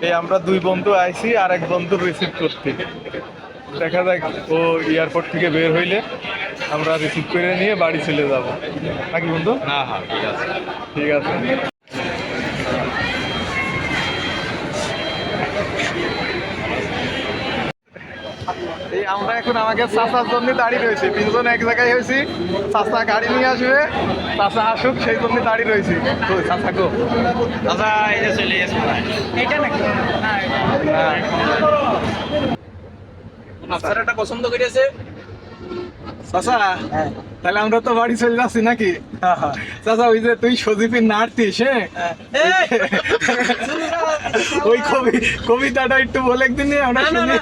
এই আমরা দুই বন্ধু আইছি আর এক বন্ধু রিসিভ করতে দেখা যাক ও এয়ারপোর্ট থেকে বের হইলে আমরা রিসিভ করে নিয়ে বাড়ি চলে যাব। নাকি বন্ধু? না হ্যাঁ ঠিক আছে। ঠিক আছে। এই আমরা এখন আমাকে চাষার জন্য দাঁড়িয়ে রয়েছি। তিনজন এক জায়গায় হয়েছি চাষা গাড়ি নিয়ে আসবে চাষা আসুক সেই জন্য দাঁড়িয়ে রয়েছি। তো চাষা গো দাদা এই যে চলে এইটা নাকি? হ্যাঁ। আপনারা পছন্দ করেছে চাষা তাহলে আমরা তো বাড়ি চলে যাচ্ছি নাকি? চাষা ওই যে তুই সজীবের নাড়তিস হ্যাঁ। ওই কবি কবিতাটা একটু বলে একদিন নিয়ে আমরা শুনি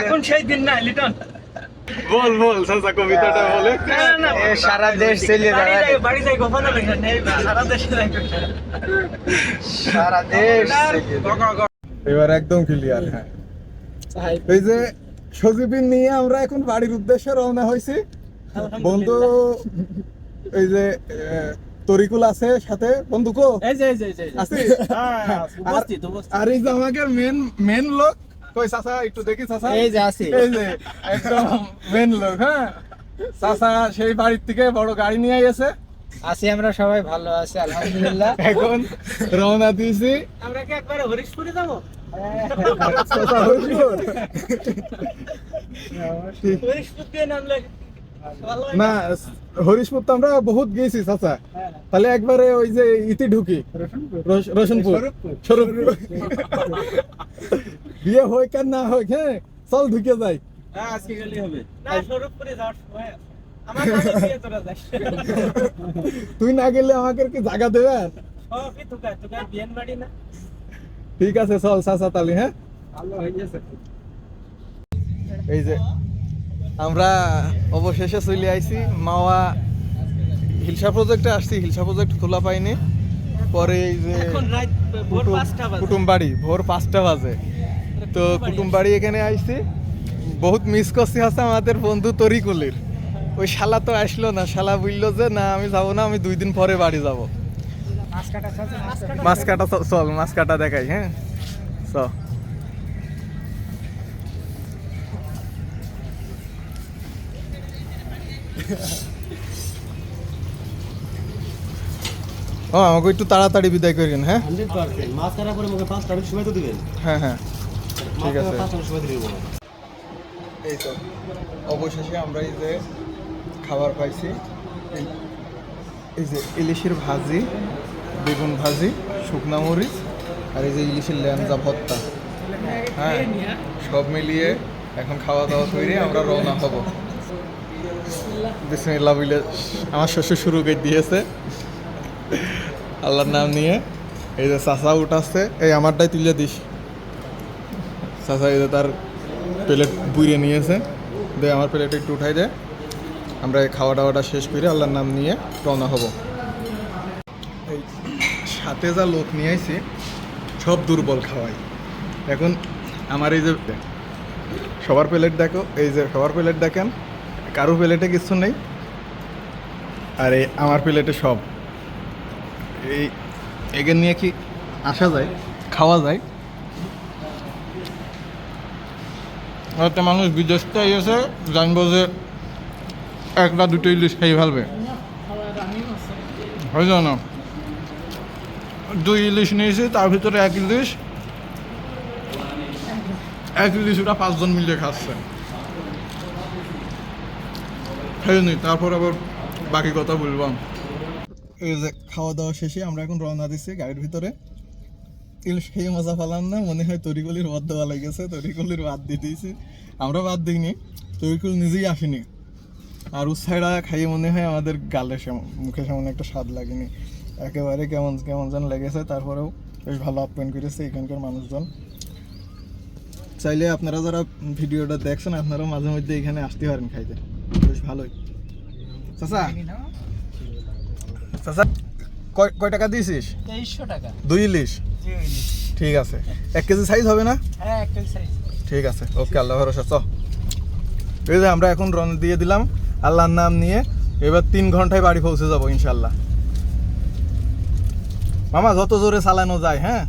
এখন সেই দিন না লিটন বল বল চাষা কবিতাটা বলে না না না সারা দেশ চলে বাড়ি যাই বাড়ি যাই গোপন সারা দেশে সারা দেশ। এবার একদম ক্লিয়ার হ্যাঁ এই যে সজীবিন নিয়ে আমরা এখন বাড়ির উদ্দেশ্যে রওনা হয়েছি বন্ধু এই যে তরিকুল আছে সাথে বন্ধু কো? এই যে এই যে এই যে আছে? উপস্থিত আর এই যে আমাকে মেন মেন লোক? কই চাচা একটু দেখি চাচা? এই যে আছি। এই যে একদম মেন লোক হ্যাঁ? চাচা সেই বাড়ির থেকে বড় গাড়ি নিয়ে গেছে আছি আমরা সবাই ভালো আছি আলহামদুলিল্লাহ। এখন রওনা দিয়েছি। আমরা কি একবারে হরিশপুরে যাব? চাচা হরিপুর। হরিশপুর দিয়ে নামলে হয় না হরিশপুর তো আমরা বহুত গেছি চাচা। তাহলে একবারে ওই যে ইতি ঢুকি। রস- রসুনপুর স্বরূপপুর। বিয়ে হয় কেন না হয় হ্যাঁ চল ঢুকে যাই। হ্যাঁ আজকে গেলে হবে। না স্বরূপপুরে যাওয়ার সময় আছে। আমার নামে দিয়ে তোরা যাস তুই না গেলে আমাকে কি জায়গা দেবে ও কি তুকা তুকা বিয়ান বাড়ি না। ঠিক আছে চল চাচা তালি হ্যাঁ? ভালো হয়ে গেছে। এই যে আমরা অবশেষে চলে আইছি। মাওয়া হিলসা প্রজেক্টে আসছি। হিলসা প্রজেক্ট খোলা পাইনি। পরে এই যে এখন রাত ভোর কুটুম- কুটুমবাড়ি ভোর পাঁচটা বাজে। তো কুটুমবাড়ি এখানে আইছি। বহুত মিস করছি আছে আমাদের বন্ধু তরিকুলির। ওই শালা তো আসলো না। শালা বলল যে না আমি যাব না আমি দুই দিন পরে বাড়ি যাব। মাছ কাটা চল মাছ কাটা দেখাই হ্যাঁ? চ। ও আমাকে একটু তাড়াতাড়ি বিদায় করেন হ্যাঁ? Hundred percent. মাছ কাটার পরে আমাকে পাঁচটা মিনিট সময় তো দিবেন। হ্যাঁ হ্যাঁ। ঠিক আছে। সময় এই তো অবশেষে আমরা এই যে খাবার পাইছি। এই- যে ইলিশের ভাজি বেগুন ভাজি শুকনা মরিচ আর এই যে ইলিশের ল্যাংজা ভর্তা। হ্যাঁ সব মিলিয়ে এখন খাওয়া দাওয়া তৈরি আমরা রওনা হব। বলে আমার শ্বশুর শুরু করে দিয়েছে। আল্লাহর নাম নিয়ে। এই যে চাচা উঠাচ্ছে এই আমারটাই তুলে দিস। চাচা এই যে তার প্লেট বুড়ে নিয়েছে। দে, আমার প্লেট একটু উঠাই দে। আমরা এই খাওয়া দাওয়াটা শেষ করে আল্লাহর নাম নিয়ে রওনা হব। এই সাথে যা লোক নিয়ে আইছি, সব দুর্বল খাওয়াই। এখন আমার এই যে, সবার প্লেট দেখো, এই যে সবার প্লেট দেখেন। কারোর প্লেটে কিছু নেই। আর এই আমার প্লেটে সব। এই এগে নিয়ে কি আসা যায়? খাওয়া যায়। একটা মানুষ বিদেশ থেকে এসে জানব যে একটা দুটো ইলিশ খাই ফেলবে। হয় না। দুই ইলিশ নিয়েছি, তার ভিতরে এক ইলিশ এক ইলিশ ওটা পাঁচজন মিলে খাচ্ছে। খাইনি তারপর আবার বাকি কথা বলবাম। এই যে খাওয়া দাওয়া শেষে আমরা এখন রওনা দিচ্ছি গাড়ির ভিতরে। ইলিশ খেয়ে মজা পেলাম না, মনে হয় তরিকলির বাদ দেওয়া লেগেছে, তরিকলির বাদ দিয়ে দিয়েছি। আমরা বাদ দিইনি, তরিকুল নিজেই আসেনি। আর উৎসাহটা খাইয়ে মনে হয় আমাদের গালে মুখে সেমন একটা স্বাদ লাগেনি। একেবারে কেমন কেমন যেন লেগেছে, তারপরেও বেশ ভালো আপ্যায়ন করেছে এখানকার মানুষজন। চাইলে আপনারা যারা ভিডিওটা দেখছেন, আপনারাও মাঝে মধ্যে এখানে আসতে পারেন খাইতে। ভালোই। চাচা? চাচা কয় কয় টাকা দিয়েছিস? তেইশশো টাকা। দুই ইলিশ? ঠিক আছে। এক কেজি সাইজ হবে না? হ্যাঁ সাইজ ঠিক আছে। ওকে আল্লাহ ভরসা চ। এই যে আমরা এখন রন দিয়ে দিলাম আল্লাহর নাম নিয়ে। এবার তিন ঘন্টায় বাড়ি পৌঁছে যাব ইনশাল্লাহ মামা যত জোরে চালানো যায় হ্যাঁ?